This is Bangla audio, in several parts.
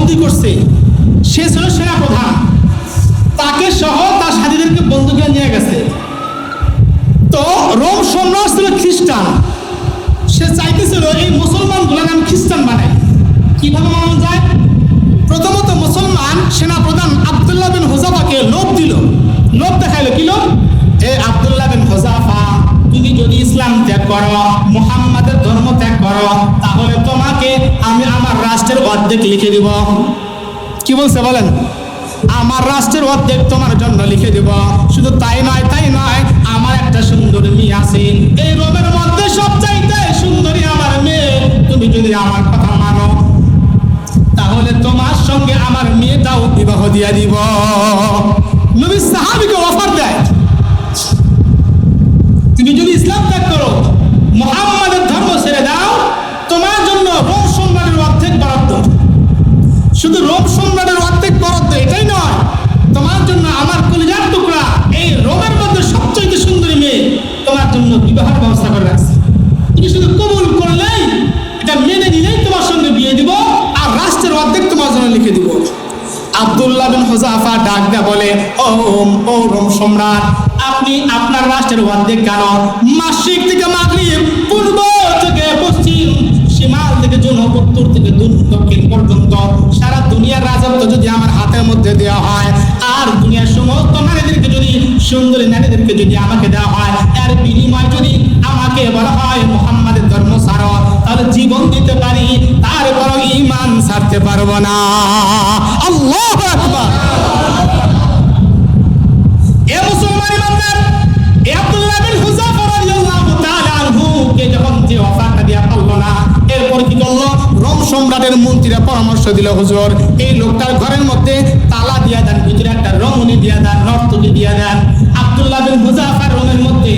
বন্দি করছে। সে ছিল সেনা প্রধান। তাকে সহ তার সাথীদেরকে বন্দুকে নিয়ে গেছে। তো রোম সম্রাট ছিল খ্রিস্টান। সে চাইতেছিল এই মুসলমান আমি খ্রিস্টান বানাই কীভাবে মানানো যায়? প্রথমত মুসলমান সেনা প্রধান আবদুল্লাহ বিন হোজাফাকে লোভ দিল। লোভ দেখাইলো কি লোভ? এ আবদুল্লাহ বিন হোজাফা, তুমি যদি ইসলাম ত্যাগ করো, মুহাম্মাদের ধর্ম ত্যাগ করো, তাহলে তোমাকে আমি আমার রাষ্ট্রের অর্ধেক লিখে দিব। কি বলছে বলেন? আমার রাষ্ট্রের অর্ধেক তোমার জন্য লিখে দিব। শুধু তাই নয় তাই নয়, আমার একটা সুন্দর মেয়ে আছে। এই রোমের মধ্যে সবচাইতে সুন্দরী আমার মেয়ে। তুমি যদি আমার কথা মানো, তাহলে তোমার সঙ্গে আমার মেয়েটাও বিবাহ দিয়া দিব। নবী সাহাবিকে অফার দেয়। তুমি যদি ইসলাম ত্যাগ করো, মোহাম্মদের ধর্ম ছেড়ে দাও, তোমার জন্য বরাদ্দ শুধু রোম সম্রাটের অর্ধেক বরাদ্দ এটাই নয়। তোমার জন্য আমার কলিজার টুকরা এই রোমের মধ্যে সবচেয়ে সুন্দরী মেয়ে তোমার জন্য বিবাহের ব্যবস্থা করে রাখছে। তুমি শুধু কবুল করলেই, এটা মেনে নিলেই তোমার সঙ্গে বিয়ে দিব আর রাষ্ট্রের অর্ধেক তোমার জন্য লিখে দিব। আব্দুল্লাহ বিন হোজাফা ডাক দেয়া বলে, ও ও রোম সম্রাট, আপনি আপনার রাষ্ট্রের অর্ধেক কেন মাসিক থেকে মাগরিব, পূর্ব থেকে পশ্চিম সীমাল থেকে জন উত্তর থেকে দক্ষিণ পর্যন্ত সারা দুনিয়ার রাজত্ব যদি আমার হাতের মধ্যে দেওয়া হয়, আর দুনিয়ার সমস্ত নারীদেরকে যদি, সুন্দরী নারীদেরকে যদি আমাকে দেওয়া হয় এর বিনিময় যদি আমাকে বলা হয় মোহাম্মদের ধর্ম ছাড়ো, তাহলে জীবন দিতে পারি, তারপরও ইমান ছাড়তে পারব না। আল্লাহ যখন যে অফারটা দিয়া পারল না সম্রাটের মন্ত্রীরা পরামর্শ দিল, হুজুর, এই লোকটার ঘরের মধ্যে তালা দিয়া দেন ভিতরে একটা রমণী দিয়া দেন, নর্তকী দিয়া দেন। আব্দুল্লাহ বিন হুযাফার রুমের মধ্যে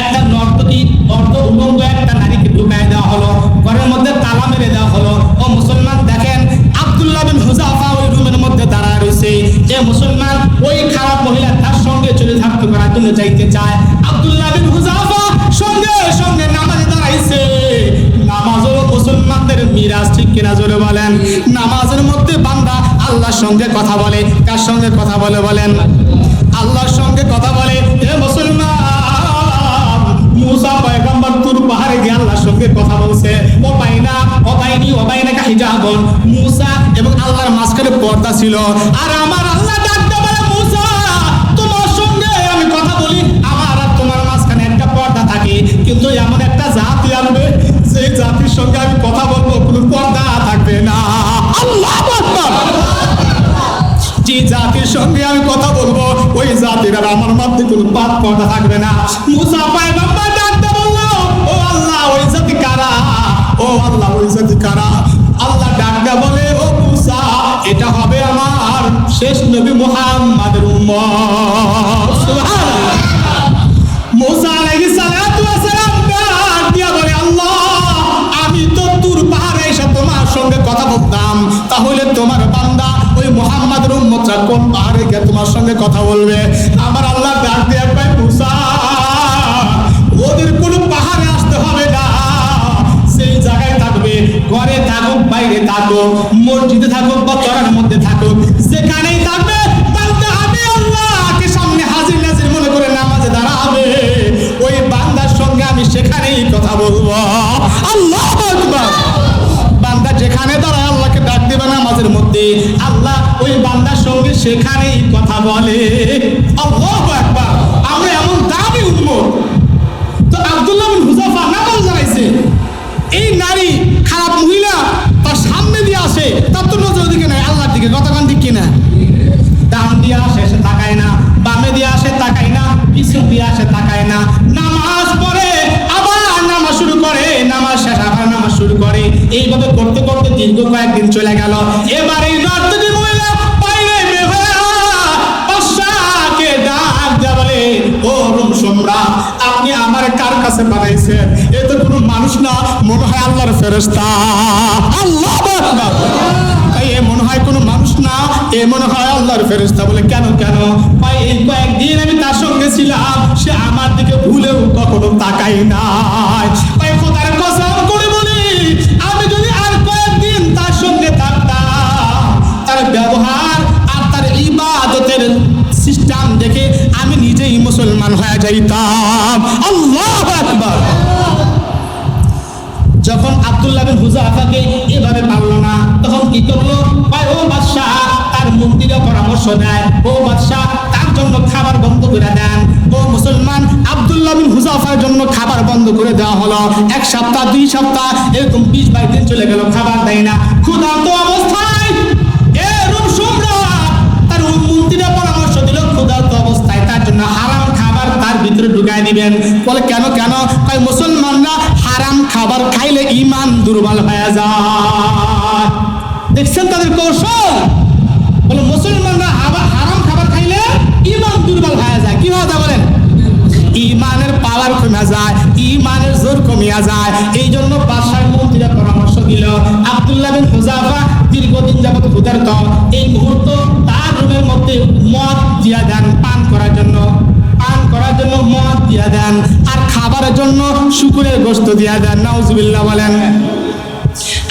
একটা নর্তকী, অর্ধ উলঙ্গ একটা নারীকে ঢুকায় দেওয়া হলো, ঘরের মধ্যে তালা মেরে দেওয়া হলো। ও মুসলমান, দেখেন, আব্দুল্লাহ বিন হুযাফা ওই রুমের মধ্যে দাঁড়ায় রয়েছে। যে মুসলমান, ওই খারাপ মহিলা তার সঙ্গে চলে থাকতে করার জন্য চাইতে চায়। আব্দুল্লাহ বিন হুযাফা সঙ্গে সঙ্গে নামাজে দাঁড়াইছে। মুসলমানদের মিরাজ ঠিক কিনা জোরে বলেন? নামাজের মধ্যে বান্দা আল্লাহর সঙ্গে কথা বলে। কার সঙ্গে কথা বলে বলেন? আল্লাহর সঙ্গে কথা বলে। হে মুসলমান, মুসা পয়গম্বর তুর পাহাড়ে গিয়ে আল্লাহর সঙ্গে কথা বলছে। ও বাইনা ও বাইনি ও বাইনা কা হিজাবন। মুসা এবং আল্লাহর মাঝখানে পর্দা ছিল। আর আমার আল্লাহ জাতির আমি কথা বলব। ওই জাতির আর আমার মধ্যে কোনো পাত পর্দা থাকবে না। মুসা পয়গম্বর ডাকতে বলল, ও আল্লাহ, ওই জাতি কারা? ও আল্লাহ, ওই জাতি কারা? আল্লাহ বলে, ও মুসা, এটা হবে আমার শেষ নবী মুহাম্মাদের উম্মত। মুসা আলাইহিস সালাতু সালাম ডাক দিয়া বলে, আল্লাহ, আমি তো তুর পাহাড়ে এসে তোমার সঙ্গে কথা বলতাম। তাহলে তোমার বান্দা ওই মোহাম্মদের উম্মতরা কোন পাহাড়ে তোমার সঙ্গে কথা বলবে, আমার আল্লাহ ডাক একবার মুসা, ওদের কোনো পাহাড়ে আসতে হবে না। সেই জায়গায় থাকবে, ঘরে থাকুক, বাইরে থাকুক, মসজিদে থাকুক বা চড়ার মধ্যে থাকুক, যেখানেই থাকবে হাজির নাজির মনে করে নামাজে দাঁড়াবে। ওই বান্দার সঙ্গে আমি সেখানেই কথা বলব। আল্লাহ বান্দা যেখানে দাঁড়ায়, আল্লাহকে ডাক দেবে নামাজের মধ্যে। আল্লাহ ওই বান্দার সঙ্গে সেখানেই কথা বলে। আমরা এমন উঠবো তো হুজাফা নামাজ দাঁড়াইছে এই নারী খারাপ মহিলা তার সামনে দিয়ে আসে, তার তো নজর দিকে নাই, আল্লাহর দিকে দিক কিনা। ডান দিয়ে আসে, সে তাকায় না, বামে দিয়ে আসে, তাকায় না দিয়ে আসে, তাকায় না। নামাজ পড়ে, আবার নামাজ শুরু করে, নামাজ শেষ, আবার নামাজ শুরু করে। এইভাবে করতে করতে দীর্ঘ কয়েকদিন চলে গেল। এবার এই কাছে বানাইছেন। এ তো কোনো মানুষ না, মনে হয় আল্লাহর ফেরস্তা আল্লাহ এ মনে হয় কোনো মানুষ না, এ মনে হয় আল্লাহর ফেরস্তা বলে, কেন কেন? ভাই, এই কয়েকদিন আমি তার সঙ্গে ছিলাম, সে আমার দিকে ভুলেও কখনো তাকাই নাই। ভাই, খোদার কসম করে বলি, আমি যদি আর কয়েকদিন তার সঙ্গে থাকতাম, তার ব্যবহার আর তার ইবাদতের সিস্টেম দেখে আমি নিজেই মুসলমান হয়ে যাইতাম। আল্লাহ হুজাফাকে এভাবে পারল না। তখন কি করল? ও বাদশাহ, তার মন্দিরে পরামর্শ দেয়। ও বাদশাহ, তার জন্য খাবার বন্ধ করে দেন। ও মুসলমান বিন হুজাফার জন্য খাবার বন্ধ করে দেওয়া হলো। এক সপ্তাহ, দুই সপ্তাহ, এরকম বিশ বাইশ দিন চলে গেল, খাবার দেয় না। ক্ষুধার্ত অবস্থায় তার অবস্থায়। তার জন্য হারাম খাবার তার ভিতরে ঢুকাই দিবেন। বলে, কেন কেন? কয়, মুসলমানরা খাবার খাইলে ইমান দুর্বল হয়ে যায়। দেখছেন তাদের কৌশল? বলে, মুসলমানরা আবার হারাম খাবার খাইলে ইমান দুর্বল হয়ে যায়। কি যায় বলেন? ইমানের পাওয়ার কমে যায় ইমানের জোর কমিয়া যায়। এই জন্য বাদশাহ মন্ত্রীরা পরামর্শ দিল, আব্দুল্লাহ বিন হুজাফা দীর্ঘদিন যাবত ক্ষুধার্ত। এই মুহূর্ত তার রুমের মধ্যে মদ দিয়া দেন, পান করার জন্য পান করার জন্য মদ দিয়া দেন। আর খাবারের জন্য শুকুরের গোস্ত দিয়া দেন। নাউজুবিল্লাহ বলেন,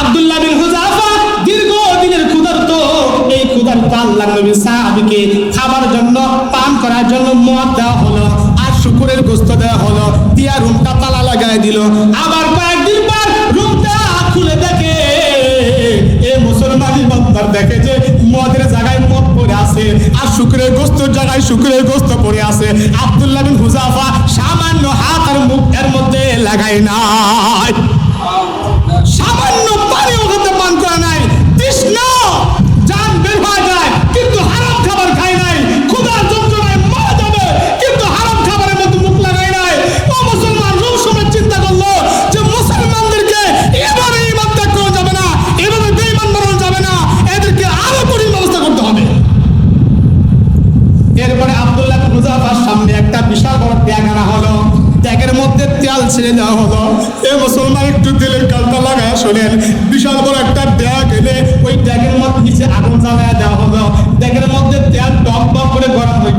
আব্দুল্লাহ বিন হুজাফা দীর্ঘ দিনের ক্ষুধার্ত। এই ক্ষুধার্ত আল্লাহ নবী সাহাবীকে খাবার জন্য, পান করার জন্য মদ দেওয়া হলো আর শুকুরের গোস্ত দেওয়া হলো। দিয়া রুমটা তালা লাগায় দিল। আবার কয়েকদিন পর রুমটা খুলে দেখে, এ মুসলমানি বান্দার দেখে যে মদের শুক্রের শুকুরের গোস্ত পড়ে আছে। আব্দুল্লাহ বিন হুজাফা সামান্য হাত আর মুখের মধ্যে লাগাই নাই।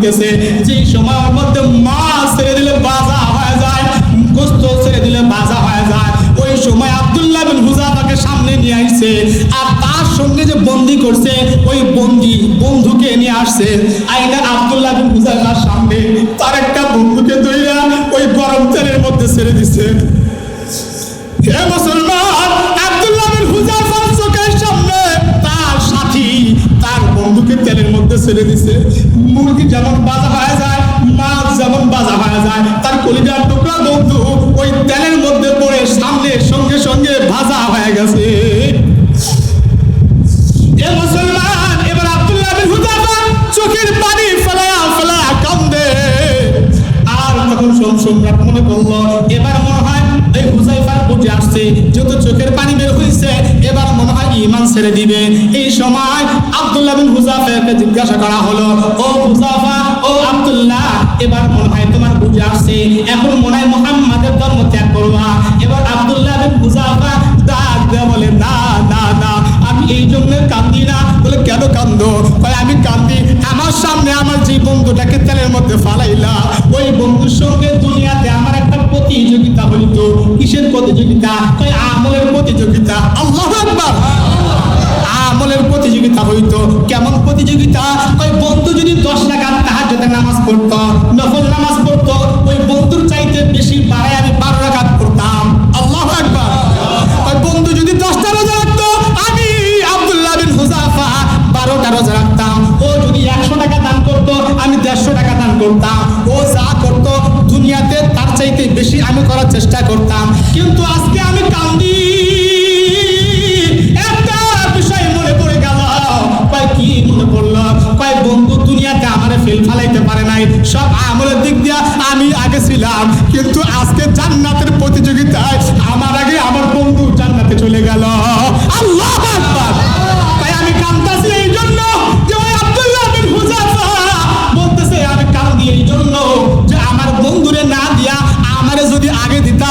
হইতেছে যেই সময় ওর মধ্যে মাছ ছেড়ে দিলে বাজা হয়ে যায় গোস্ত ছেড়ে দিলে বাজা হয়ে যায়, ওই সময় আব্দুল্লাহ বিন হুজাফাকে সামনে নিয়ে আসছে। আর তার সঙ্গে যে বন্দি করছে, ওই বন্দি বন্ধুকে নিয়ে আসছে। আইনা আব্দুল্লাহ বিন হুজাফার সামনে তার একটা বন্ধুকে ধইরা ওই গরম তেলের মধ্যে ছেড়ে দিছে। হে মুসলমান! মধ্যে ছেড়ে দিছে। মুরগি যেমন বাজা হয়ে যায়, মাছ যেমন বাজা হয়ে যায়, তার কলিজার টুকরা বন্ধু ওই তেলের মধ্যে পড়ে সামনে সঙ্গে ইমান ছেড়ে দিবে। এই সময় আব্দুল্লাহ বিন হুজাফাকে জিজ্ঞাসা করা হলো, ও হুজাফা, ও আব্দুল্লাহ, এবার মনে হয় তোমার বুঝে আসছে। এখন মনে হয় মোহাম্মদের ধর্ম ত্যাগ করবা এবার আব্দুল্লাহ বিন হুজাফা ডাক দেয়া বলে, না না না, আমি এই জন্য কান্দি না। বলে, কেন কান্দো? আমি কান্দি। আমার সামনে আমার যে বন্ধুটাকে তেলের মধ্যে ফালাইলা, ওই বন্ধুর সঙ্গে দুনিয়াতে আমার একটা প্রতিযোগিতা হইতো। কিসের প্রতিযোগিতা? আমলের প্রতিযোগিতা। আল্লাহ আমলের প্রতিযোগিতা হইতো। কেমন প্রতিযোগিতা? ওই বন্ধু যদি দশ টাকা তাহার নামাজ পড়তো, নফল নামাজ পড়তো, ওই বন্ধুর চাইতে বেশি বাড়ায় আমি বারো রাখাত পড়তাম। আল্লাহ আকবার। ওই বন্ধু যদি দশটা রোজা রাখতো, আমি আব্দুল্লাহ বিন হুজাফা বারোটা রোজা রাখতাম। ও যদি একশো টাকা দান করতো, আমি দেড়শো টাকা দান করতাম। ও যা করতো, দুনিয়াতে তার চাইতে বেশি আমি করার চেষ্টা করতাম। কিন্তু আজকে নাই। সব আমলের দিক দিয়া আমি আগে ছিলাম, কিন্তু আজকে জান্নাতের প্রতিযোগিতায় আমার আগে আমার বন্ধু জান্নাতে চলে গেল। আমার বন্ধুরে না দিয়া আমারে যদি আগে দিতা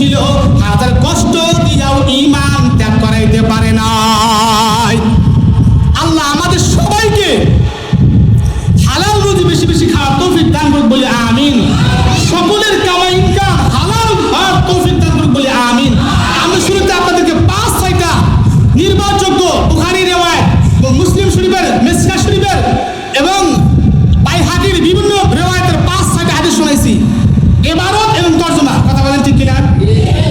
ছিল হাজার কষ্ট দিয়াও ইমান ত্যাগ করাইতে পারে নাই। আল্লাহ আমাদের সবাইকে হালাল রুজি বেশি বেশি খাওয়ার তৌফিক দান করুক বলে আমিন। সকলের কামাই ইনকাম হালাল খাওয়ার তৌফিক দান করুক বলে আমিন। আমি শুরুতে আপনাদেরকে পাঁচ ছয়টা নির্ভরযোগ্য বুখারি রেওয়ায় মুসলিম শরীফের মেসকা শরীফের এবং বাইহাটির বিভিন্ন রেওয়ায়তের পাঁচ ছয়টা হাদিস শুনাইছি। এবারও சாதிக்கிறார்